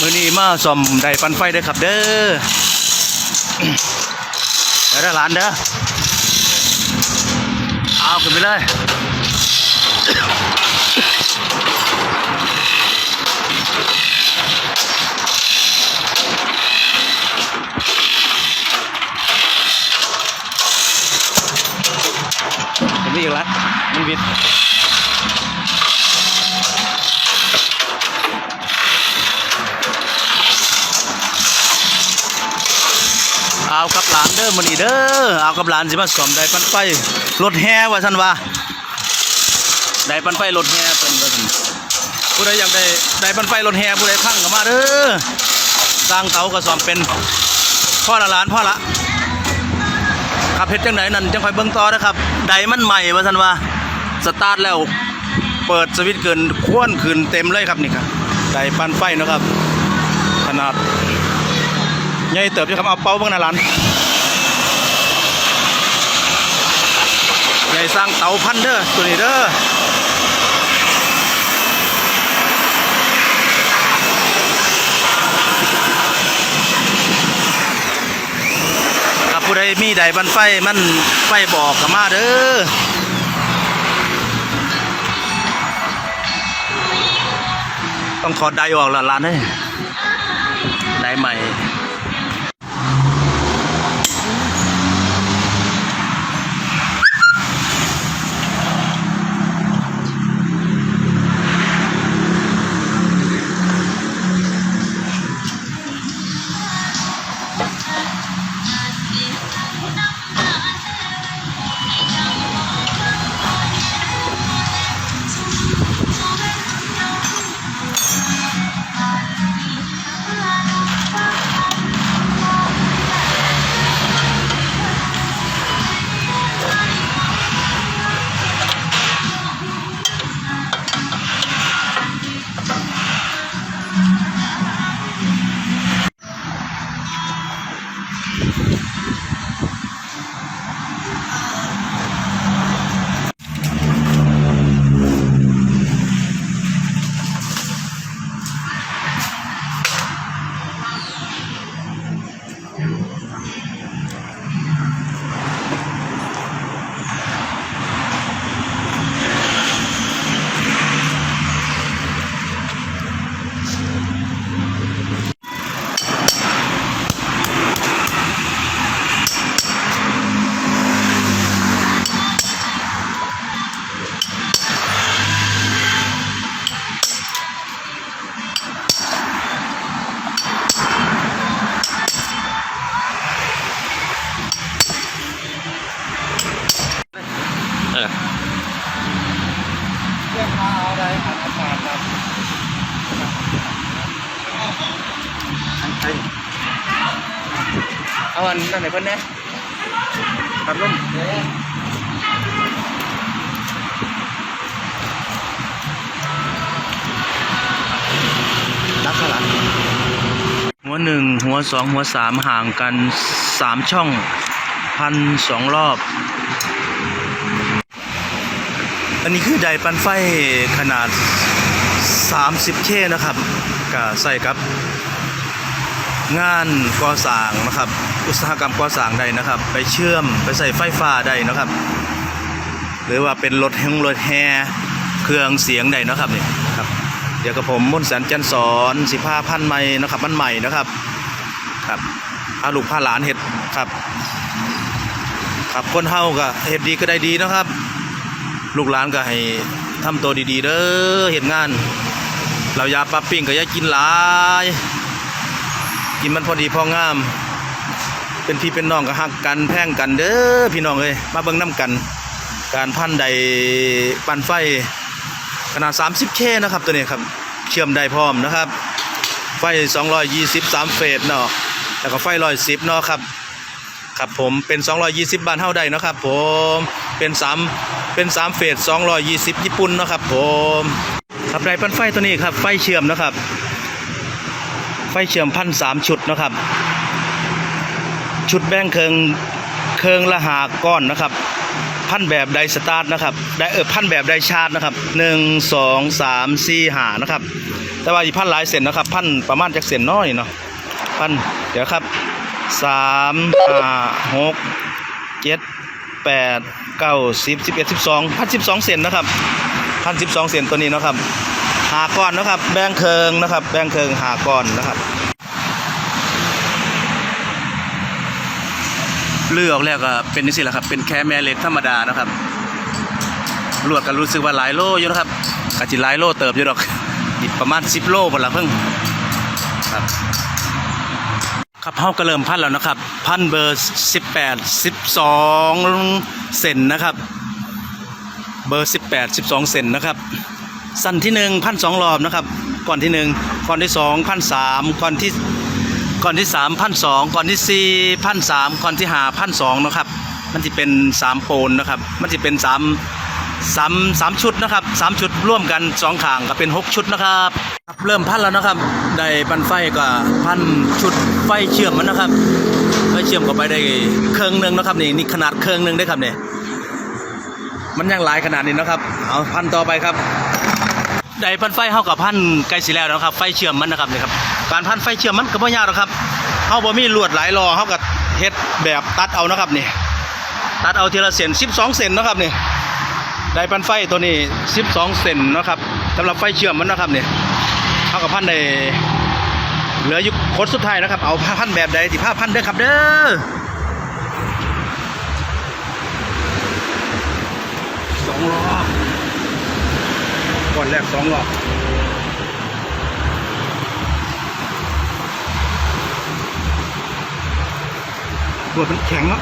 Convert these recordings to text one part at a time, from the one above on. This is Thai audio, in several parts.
มือนี้มาซ่อมไดปันไฟเด้ครับเด้อเดี๋ยวได้ร้านเด้อเอาขึ้นไปเลยเห็นไหมอีกแล้วมันวิด กับหลานเด้อมันนี่เด้อเอากับหลานสิมาสอมได้ปันไฟรถแห่ว่าท่านว่าได้ปันไฟรถแห่เป็นว่าท่นผู้ใดอยากได้ได้ปันไฟรถแห่ผู้ใดพังก็มาเด้อสร้างเตาก็สอมเป็นพ่อละหลานพ่อละครับเพชรจังไหนนั่นจังคอยเบิ่งต่อนะครับไดมันใหม่ว่าซั่นว่าสตาร์ทแล้วเปิดสวิตช์เกินควนขึ้นเต็มเลยครับนี่ครับไดปันไฟนะครับ ขนาด ญ่เติบอยู่ครับเอาเป้าเบิ่งหน้าร้านใหญ่สร้างเตาพันเด้อตัวนี้เด้อครับผู้ใดมีไดปันไฟมันไฟบอกกมาเด้อต้องถอดไดออกละร้านเด้ยไดใหม่ เอาอันนั่นไหนเพิ่นแหน่ตัดลมตักข้างหลังหัวหนึ่งหัวสองหัวสามห่างกันสามช่องพันสองรอบ อันนี้คือไดปันไฟขนาด 30 เคนะครับก็ใส่กับ งานก่อสร้างนะครับ อุตสาหกรรมก่อสร้างได้นะครับ ไปเชื่อมไปใส่ไฟฟ้าได้นะครับ หรือว่าเป็นรถแฮงรถแฮเครื่องเสียงได้นะครับนี่ครับ เดี๋ยวกับผมมนต์แสนจันสอนสิผ้าพันใหม่นะครับมันใหม่นะครับครับอาลูกผ้าหลานเห็ดครับครับคนเฮาก็เห็ดดีก็ได้ดีนะครับ ลูกหลานก็ให้ทำตัวดีๆเด้อเห็ดงาน เรายาปลาปิ้งก็อย่ากินหลาย กินมันพอดีพองาม เป็นพี่เป็นน้องก็ฮักกันแพ่งกันเด้อพี่น้องเอ้ยมาเบิ่งน้ำกัน การพันใดปั่นไฟขนาด 30เคนะครับตัวนี้ครับเชื่อมได้พร้อมนะครับ ไฟ 223เฟสเนาะแล้วก็ไฟ110เนาะครับครับผมเป็น 220 บาทเท่าใดนะครับผมเป็น3เป็น3เฟส220 ญี่ปุ่นนะครับผมครับไดปั่นไฟตัวนี้ครับไฟเชื่อมนะครับ ไฟเชื่อมพันสามชุดนะครับ ชุดแบ่งเคิงเคิงละหาก้อนนะครับ พันแบบไดสตาร์ทนะครับไดเออพันแบบไดชาร์จนะครับหนึ่งสองสามสี่หานะครับ แต่ว่าอีพันหลายเส้นนะครับ พันประมาณจากเส้นน้อยเนาะพันเดี๋ยวครับสามห้าหกเจ็ดแปดเก้าสิบสิบเอ็ดสิบสองพันสิบสองเซนนะครับพันสิบสองเซนตัวนี้นะครับหาก้อนนะครับ แบ่งเคิงนะครับ แบ่งเคิงหาก้อนนะครับ เลือออกแล้วก็เป็นนี่สิแหละครับ เป็นแค่แม่เล็กธรรมดานะครับลวดก็รู้สึกว่าหลายโลอยู่นะครับกะจิหลายโลเติบอยู่ดอกอีกประมาณ10โลหมดละเพิ่งครับครับเฮาก็เริ่มพันแล้วนะครับ พันเบอร์18 12เซนนะครับ เบอร์18 12เซนนะครับ สั้นที่1พันสองรอบนะครับ ก่อนที่1ก่อนที่2พันสามก่อนที่ ก่อนที่3พันสองก่อนที่4พันสามก่อนที่5พันสองนะครับ มันจะเป็น3โปนนะครับ มันจะเป็น3สามสามชุดนะครับสามชุดร่วมกันสองขางก็เป็นหกชุดนะครับเริ่มพันแล้วนะครับได้ปันไฟก็พันชุดไฟเชื่อมมันนะครับไฟเชื่อมเข้าไปได้เครื่องหนึ่งนะครับนี่นี่ขนาดเครื่องหนึ่งได้ครับเนี่ยมันยังหลายขนาดนี้นะครับเอาพันต่อไปครับได้ปันไฟเข้ากับพันใกล้สิแล้วนะครับ ไฟเชื่อมมันนะครับนี่ครับ การพันไฟเชื่อมมันก็ไม่ยากหรอกครับเฮาบ่มีลวดหลายรอเฮากับเฮ็ดแบบตัดเอานะครับนี่ตัดเอาทีละเส้น12เซนนะครับนี่ได้ปันไฟตัวนี้ 12เซนนะครับสำหรับไฟเชื่อมมันนะครับนี่เท่ากับพันในเหลืออยู่โคตรสุดท้ายนะครับ เอาผ้าพันแบบใดที่ผ้าพันเด้อครับเด้อสองรอบก่อนแรกสองรอบ ตัวมันแข็งเนา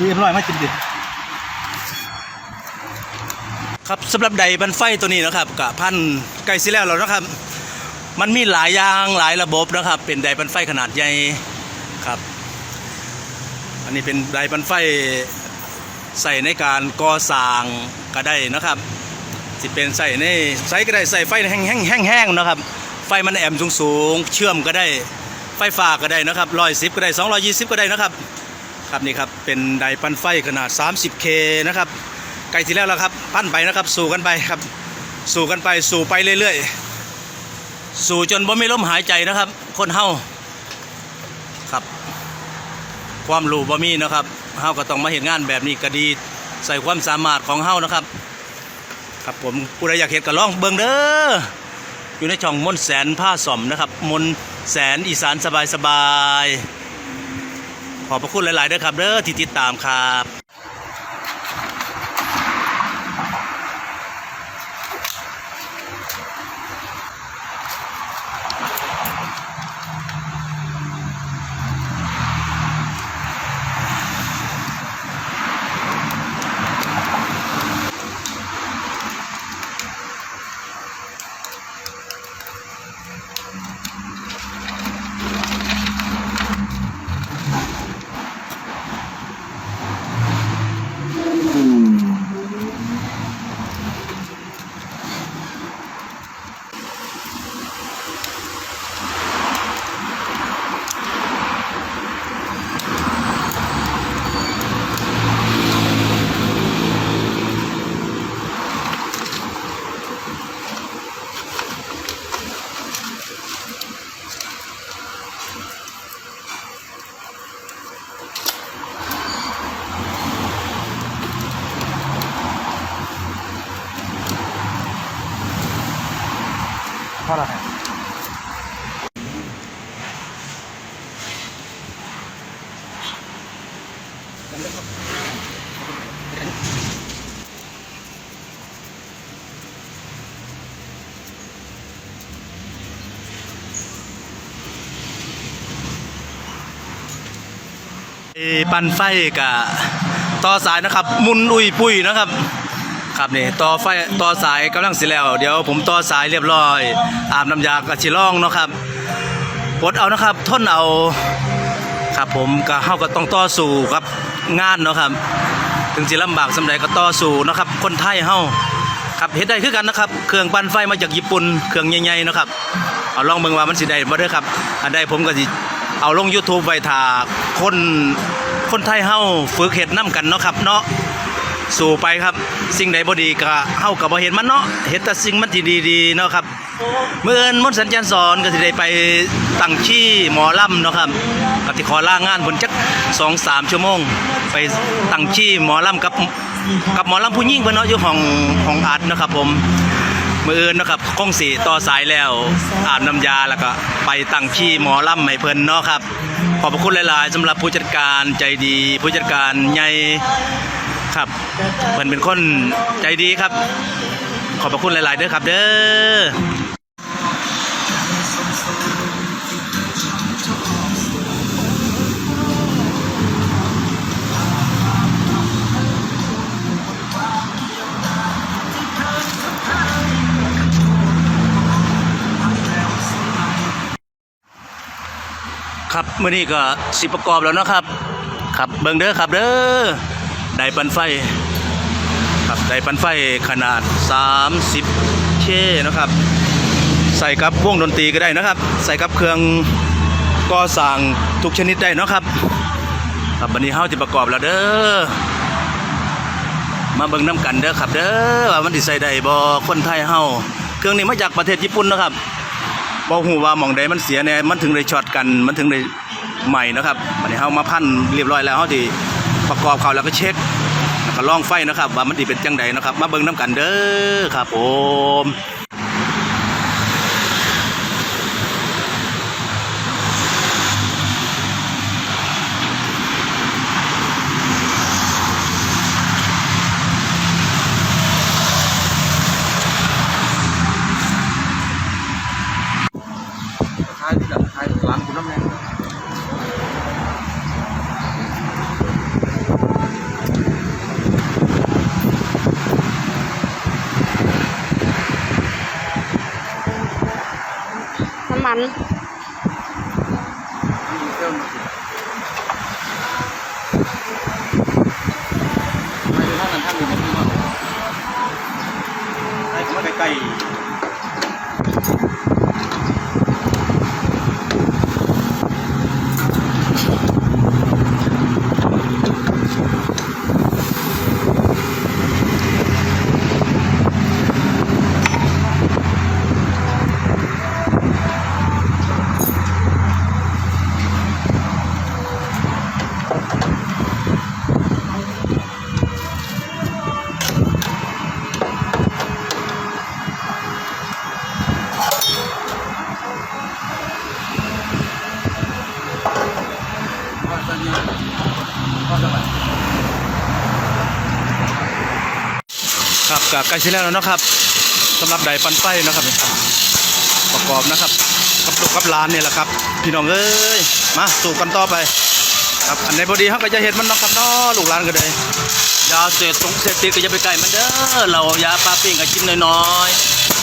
สีอร่อยมากจริงครับสำหรับใดบันไฟตัวนี้นะครับกับพันไก่สิแล้วแล้วนะครับ มันมีหลายอย่างหลายระบบนะครับ เป็นไดบันไฟขนาดใหญ่ครับ อันนี้เป็นไดบันไฟใส่ในการก่อสร้างก็ได้นะครับสิเป็นใส่ในใส่ก็ได้ใส่ไฟแห้งแห้งแห้งแห้งนะครับ ไฟมันแอมสูงสูงเชื่อมก็ได้ไฟฟ้าก็ได้นะครับร้อยสิบก็ได้สองร้อยยี่สิบก็ได้นะครับ ครับนี่ครับเป็นไดปั้นไฟขนาด 30K นะครับใกลที่แล้วแล้วครับปั้นไปนะครับ สู่กันไปครับ สู่กันไปสู่ไปเรื่อยๆ สู่จนบ่มีลมหายใจนะครับ คนเฮาครับ ความรู้บ่มีนะครับเฮาก็ต้องมาเห็นงานแบบนี้ก็ดีใส่ความสามารถของเฮานะครับ ครับผมผู้ใดอยากเห็นก็ลองเบิ่งเด้ออยู่ในช่องมนแสนผ้าสมนะครับ มนแสนอีสานสบายสบายๆ ขอบพระคุณหลายๆเด้อครับเด้อที่ติดตามครับ เพราะอะไรเอ่อปั่นไฟกับต่อสายนะครับ มุนอุยปุยนะครับ ครับนี่ต่อไฟต่อสายกำลังสิแล้ว เดี๋ยวผมต่อสายเรียบร้อย อาบน้ำยากระชิล่องเนาะครับปดเอานะครับทนเอาครับผมก็เฮาก็ต้องต่อสู้ครับงานเนาะครับ ถึงสิลำบากสำใดก็ต่อสู้เนาะครับ คนไทยเฮาครับเฮ็ดได้คือกันนะครับ เครื่องปั่นไฟมาจากญี่ปุ่นเครื่องใหญ่ๆเนาะครับเอาลองเบิ่งว่ามันสิได้บ่เด้อครับ อันใดผมก็สิเอาลง YouTube ไว้ถ้าคนคนไทยเฮาฝึกเฮ็ดนํกันเนาะครับเนาะ สู่ไปครับ สิ่งใดบ่ดีก็เฮาก็บ่เห็นมันเนาะเฮ็ดแต่สิ่งมันที่ดีๆเนาะครับเมื่อเอิ้นมนต์สัญญาณสอนก็สิได้ไปตั้งขี้หมอลำเนาะครับก็สิขอลางานเพิ่นจัก2-3ชั่วโมง ไปตั้งขี้หมอลำกับกับหมอลำผู้หญิงเพิ่นเนาะอยู่ห้องห้องอัดเนาะครับผมมื่ออื่นเนาะครับคงสิต่อสายแล้วอาบน้ำยาแล้วก็ไปตั้งขี้หมอลำให้เพิ่นเนาะครับ ขอบพระคุณหลาย ๆสำหรับผู้จัดการใจดี ผู้จัดการใหญ่ ครับเพิ่นเป็นคนใจดีครับ ขอบพระคุณหลาย ๆ เด้อครับ เด้อครับมื้อนี้ก็สิประกอบแล้วนะครับ ครับเบิ่งเด้อครับเด้อ ไดปันไฟครับไดปันไฟขนาด 30 เคนะครับ ใส่กับวงดนตรีก็ได้นะครับ ใส่กับเครื่องก่อสร้างทุกชนิดได้นะครับ ครับวันนี้เฮาจะประกอบแล้วเด้อมาเบิ่งน้ำกันเด้อครับเด้อว่ามันสิใส่ได้บ่คนไทยเฮาเครื่องนี้มาจากประเทศญี่ปุ่นนะครับบ่ฮู้ว่าหม่องใดมันเสียแน่มันถึงได้ช็อตกันมันถึงได้ใหม่นะครับบัดนี้เฮามาพันเรียบร้อยแล้วเฮาสิประกอบเขาแล้วก็เช็ค ก็ลองไฟนะครับว่ามันสิเป็นจังใดนะครับ มาเบิ่งนํกันเด้อครับผมคล้ายที่แบบคล้ายร้านคุณน้ำแดง น้ำมัน มีเครื่องมาสิไม่ได้ท่านนั้นท่านอยู่ในที่ว่า ให้เข้ามาใกล้ พ่อจะไป ครับ กับไก่ชิ้นแล้วนะครับสำหรับไดปันไฟนะครับประกอบนะครับกับลูกกับหลานนี่แหละครับ พี่น้องเอ้ยมาสู่กันต่อไปครับอันในพอดีเขาก็จะเห็นมันนะครับเนาะลูกหลานก็เลยยาเสพตรงเสพติดก็จะไปไก่มันเด้อเรายาปลาปิ้งก็กินน้อย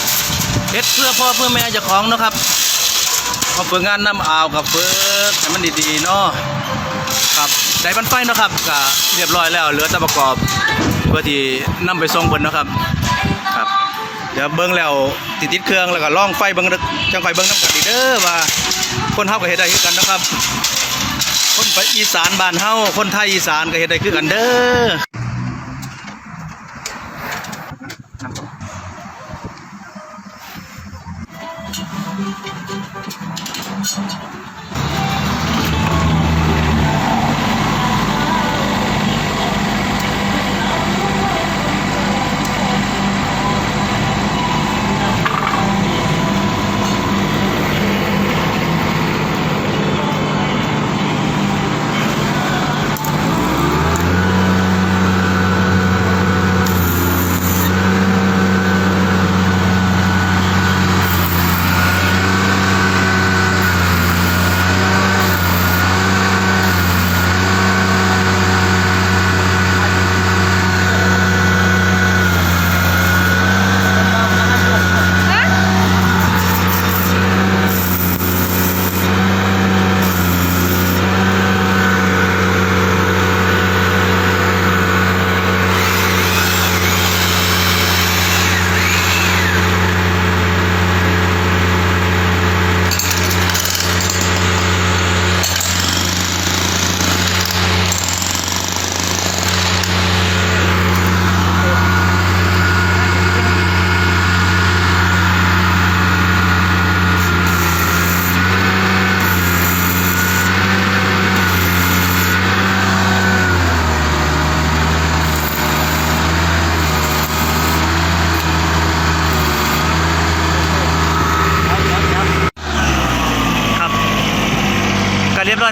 ๆเฮ็ดเพื่อพ่อเพื่อแม่เจ้าของนะครับมาฝึกงานน้ำอ่าวกับฝึกให้มันดีๆเนาะครับไดปันไฟเนะครับก็เรียบร้อยแล้วเหลือแต่ประกอบ เพื่อที่นำไปส่งเพิ่นนะครับครับเดี๋ยวเบิ้งแล้วติดติดเครื่องแล้วก็ล่องไฟเบิ้งจังไฟเบิ้งน้ำกันดีเด้อว่าคนเฮาก็เฮ็ดได้คือกันนะครับ คนไปอีสานบ้านเฮาคนไทยอีสานก็เฮ็ดได้คือกันเด้อ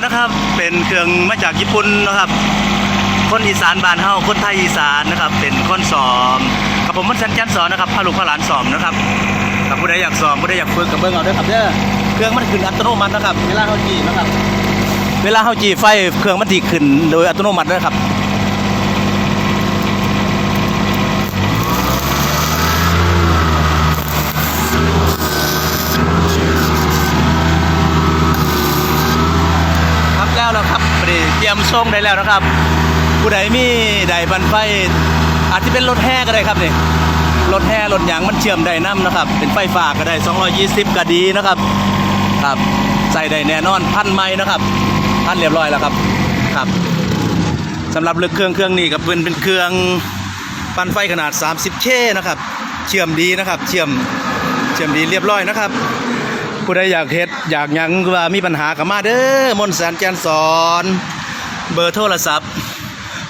นะครับ เป็นเครื่องมาจากญี่ปุ่นนะครับ คนอีสานบ้านเฮาคนไทยอีสานนะครับ เป็นคนสอมกับผมมันสันจันสอนนะครับพาลูกพาหลานสอมนะครับกับผู้ใดอยากสอมผู้ใดอยากฝึกกับเบิ้งเอาด้อครับเด้อเครื่องมันขึ้นอัตโนมัตินะครับ เวลาเฮาจีนะครับ เวลาเฮาจีไฟเครื่องมันตีขึ้นโดยอัตโนมัตินะครับแล้วแล้วครับพอดีเตรีย มส่งได้แล้วนะครับ ผู้ใดมีใดบันไฟอาจจะเป็นรถแห่ก็ได้ครับนี่รถแห่รถยางมันเชื่อมได้น้ำนะครับ เป็นไฟฟ้าก็ได้ 220 ก็ดีนะครับครับใส่ได้แน่นอนพันไม้นะครับ พันเรียบร้อยแล้วครับครับสำหรับเลือกเครื่องเครื่องนี้กับเป็นเป็นเครื่องปั่นไฟขนาด 30 เคนะครับ เชื่อมดีนะครับ เชื่อมเชื่อมดีเรียบร้อยนะครับ ผู้ใดอยากเฮ็ดอยากยังว่ามีปัญหากับมาเด้อมนแสนจันสอน เบอร์โทรศัพท์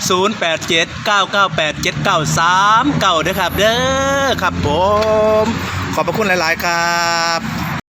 087 998 7939เด้อครับเด้อครับผม ขอบพระคุณหลาย ๆ ครับ